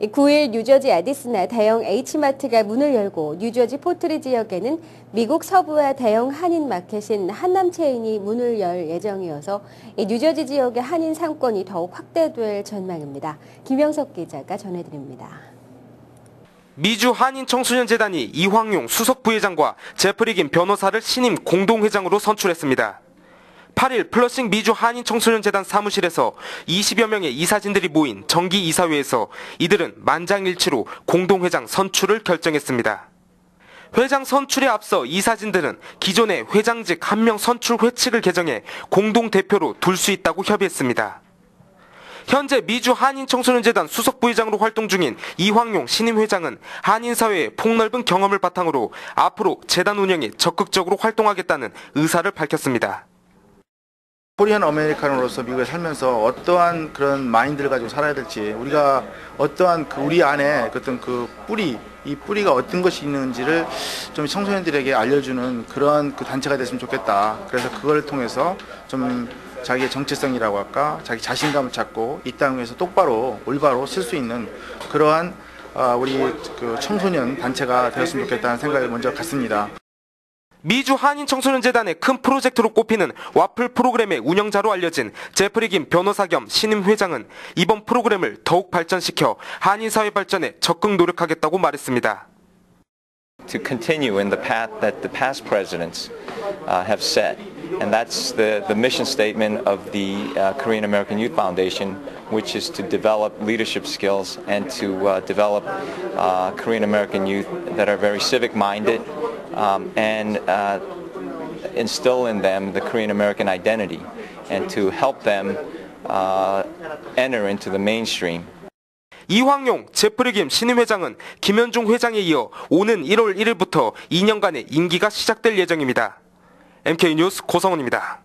9일 뉴저지 에디슨에 대형 H마트가 문을 열고 뉴저지 포트리 지역에는 미국 서부의 대형 한인 마켓인 한남 체인이 문을 열 예정이어서 뉴저지 지역의 한인 상권이 더욱 확대될 전망입니다. 김영석 기자가 전해드립니다. 미주 한인 청소년 재단이 이황용 수석 부회장과 제프리 김 변호사를 신임 공동회장으로 선출했습니다. 8일 플러싱 미주 한인 청소년 재단 사무실에서 20여 명의 이사진들이 모인 정기 이사회에서 이들은 만장일치로 공동회장 선출을 결정했습니다. 회장 선출에 앞서 이사진들은 기존의 회장직 한명 선출 회칙을 개정해 공동대표로 둘 수 있다고 협의했습니다. 현재 미주 한인청소년재단 수석부회장으로 활동 중인 이황용 신임 회장은 한인사회의 폭넓은 경험을 바탕으로 앞으로 재단 운영에 적극적으로 활동하겠다는 의사를 밝혔습니다. 코리안 아메리카노로서 미국에 살면서 어떠한 그런 마인드를 가지고 살아야 될지 우리가 어떠한 그 우리 안에 어떤 그 뿌리 이 뿌리가 어떤 것이 있는지를 좀 청소년들에게 알려주는 그러한 그 단체가 됐으면 좋겠다. 그래서 그걸 통해서 좀 자기의 정체성이라고 할까, 자기 자신감을 찾고 이 땅에서 똑바로 올바로 쓸 수 있는 그러한 아, 우리 그 청소년 단체가 되었으면 좋겠다는 생각을 먼저 갖습니다. 미주 한인 청소년재단의 큰 프로젝트로 꼽히는 와플 프로그램의 운영자로 알려진 제프리 김 변호사 겸 신임 회장은 이번 프로그램을 더욱 발전시켜 한인 사회 발전에 적극 노력하겠다고 말했습니다. To continue in the path that the past presidents uh, have set. And that's the, the mission statement of the uh, Korean American Youth Foundation, which is to develop leadership skills and to uh, develop uh, Korean American youth that are very civic minded um, and uh, instill in them the Korean American identity and to help them uh, enter into the mainstream. 이황용, 제프리 김 신임 회장은 김현중 회장에 이어 오는 1월 1일부터 2년간의 임기가 시작될 예정입니다. MK 뉴스 고성훈입니다.